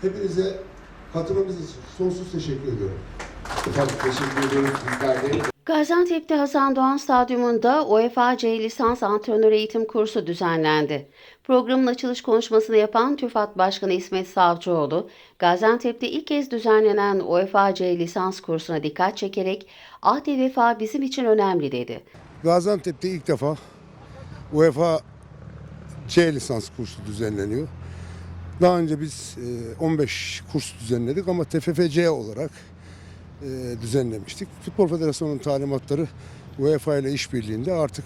Hepinize katılımınız için sonsuz teşekkür ediyorum. Efendim teşekkür ediyoruz bizler de. Gaziantep'te Hasan Doğan Stadyumunda UEFA C Lisans Antrenör Eğitim Kursu düzenlendi. Programın açılış konuşmasını yapan TÜFAD Başkanı İsmet Savcıoğlu, Gaziantep'te ilk kez düzenlenen UEFA C Lisans kursuna dikkat çekerek ahde vefa bizim için önemli dedi. Gaziantep'te ilk defa UEFA C lisans kursu düzenleniyor. Daha önce biz e, 15 kurs düzenledik ama TFFC olarak e, düzenlemiştik. Futbol Federasyonu'nun talimatları UEFA ile işbirliğinde artık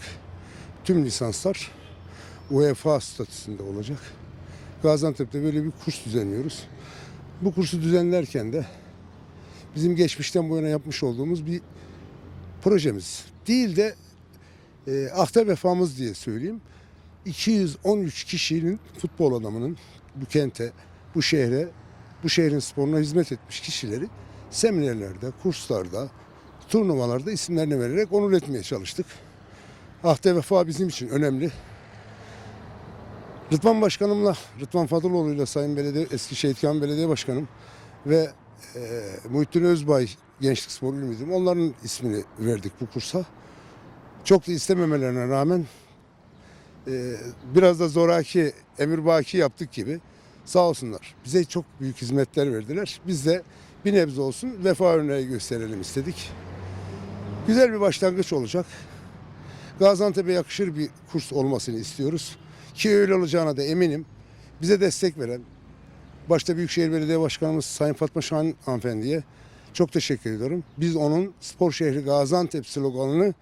tüm lisanslar UEFA statüsünde olacak. Gaziantep'te böyle bir kurs düzenliyoruz. Bu kursu düzenlerken de bizim geçmişten bu yana yapmış olduğumuz bir projemiz değil de e, ahta vefamız diye söyleyeyim. 213 kişinin futbol adamının bu kente, bu şehre, bu şehrin sporuna hizmet etmiş kişileri seminerlerde, kurslarda, turnuvalarda isimlerini vererek onur etmeye çalıştık. Ahde vefa bizim için önemli. Rıdvan Başkanımla, Rıdvan Fadıloğlu'yla Sayın Belediye, eski Şehit Kamil Belediye Başkanım ve e, Muhittin Özbay Gençlik Spor Müdürüm onların ismini verdik bu kursa. Çok da istememelerine rağmen e, biraz da zoraki, emirbaki yaptık gibi sağ olsunlar. Bize çok büyük hizmetler verdiler. Biz de bir nebze olsun vefa örneği gösterelim istedik. Güzel bir başlangıç olacak. Gaziantep'e yakışır bir kurs olmasını istiyoruz. Ki öyle olacağına da eminim. Bize destek veren, başta Büyükşehir Belediye Başkanımız Sayın Fatma Şahin hanımefendiye çok teşekkür ediyorum. Biz onun spor şehri Gaziantep sloganını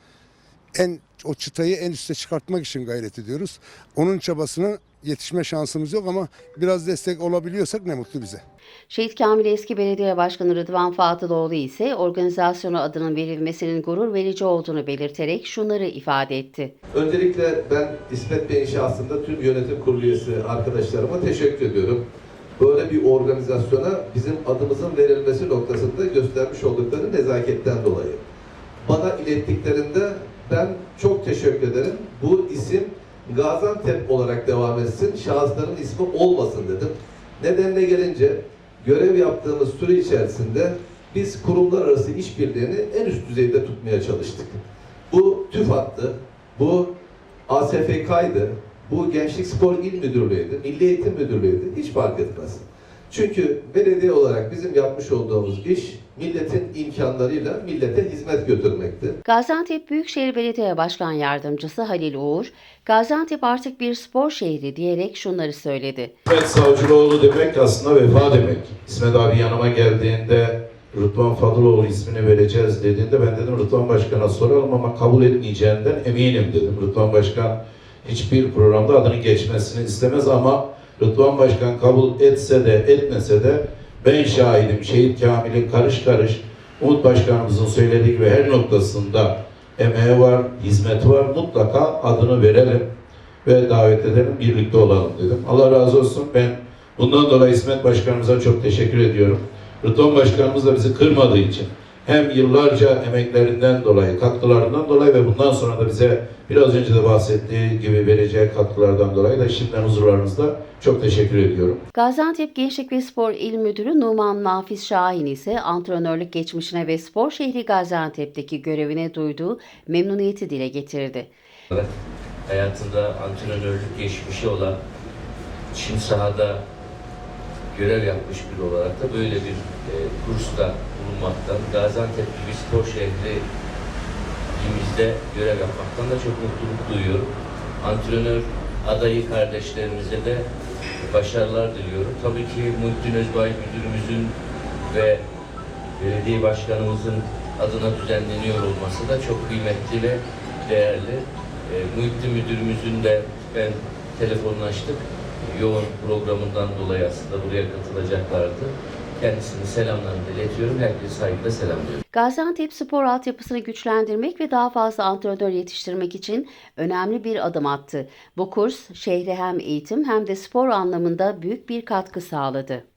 en o çıtayı en üste çıkartmak için gayret ediyoruz. Onun çabasına yetişme şansımız yok ama biraz destek olabiliyorsak ne mutlu bize. Şehit Kamil eski belediye başkanı Rıdvan Fatıloğlu ise organizasyona adının verilmesinin gurur verici olduğunu belirterek şunları ifade etti. Öncelikle ben İsmet Bey'in şahsında tüm yönetim kurulu üyesi arkadaşlarıma teşekkür ediyorum. Böyle bir organizasyona bizim adımızın verilmesi noktasında göstermiş oldukları nezaketten dolayı. Bana ilettiklerinde ben çok teşekkür ederim. Bu isim Gaziantep olarak devam etsin, şahısların ismi olmasın dedim. Nedenle gelince görev yaptığımız süre içerisinde biz kurumlar arası işbirliğini en üst düzeyde tutmaya çalıştık. Bu TÜFAD'dı, bu ASFK'ydı, bu Gençlik Spor İl Müdürlüğü'ydü, Milli Eğitim Müdürlüğü'ydü, hiç fark etmez. Çünkü belediye olarak bizim yapmış olduğumuz iş milletin imkanlarıyla millete hizmet götürmekti. Gaziantep Büyükşehir Belediye Başkan Yardımcısı Halil Uğur, Gaziantep artık bir spor şehri diyerek şunları söyledi. İsmet Savcıoğlu demek aslında vefa demek. İsmet abi yanıma geldiğinde Rıdvan Fadıloğlu ismini vereceğiz dediğinde ben dedim Rıdvan Başkan'a soralım ama kabul etmeyeceğinden eminim dedim. Rıdvan Başkan hiçbir programda adının geçmesini istemez ama Rıdvan Başkan kabul etse de etmese de ben şahidim. Şehit Kamil'in karış karış Umut Başkanımızın söylediği gibi her noktasında emeği var, hizmeti var. Mutlaka adını verelim ve davet edelim, birlikte olalım dedim. Allah razı olsun. Ben bundan dolayı İsmet Başkanımıza çok teşekkür ediyorum. Rıdvan Başkanımız da bizi kırmadığı için hem yıllarca emeklerinden dolayı, katkılarından dolayı ve bundan sonra da bize biraz önce de bahsettiği gibi vereceği katkılardan dolayı da şimdiden huzurlarınızda çok teşekkür ediyorum. Gaziantep Gençlik ve Spor İl Müdürü Numan Nafiz Şahin ise antrenörlük geçmişine ve spor şehri Gaziantep'teki görevine duyduğu memnuniyeti dile getirdi. hayatında antrenörlük geçmişi olan, çim sahada görev yapmış biri olarak da böyle bir e, kursta bulunmaktan, Gaziantep gibi spor şehri görev yapmaktan da çok mutluluk duyuyorum. Antrenör adayı kardeşlerimize de başarılar diliyorum. Tabii ki Muhittin Özbay müdürümüzün ve belediye başkanımızın adına düzenleniyor olması da çok kıymetli ve değerli. E, Muhittin müdürümüzün de ben telefonlaştık. Yoğun programından dolayı aslında buraya katılacaklardı. Kendisinin selamlarını iletiyorum. Herkese saygıyla selamlıyorum. Gaziantep spor altyapısını güçlendirmek ve daha fazla antrenör yetiştirmek için önemli bir adım attı. Bu kurs şehre hem eğitim hem de spor anlamında büyük bir katkı sağladı.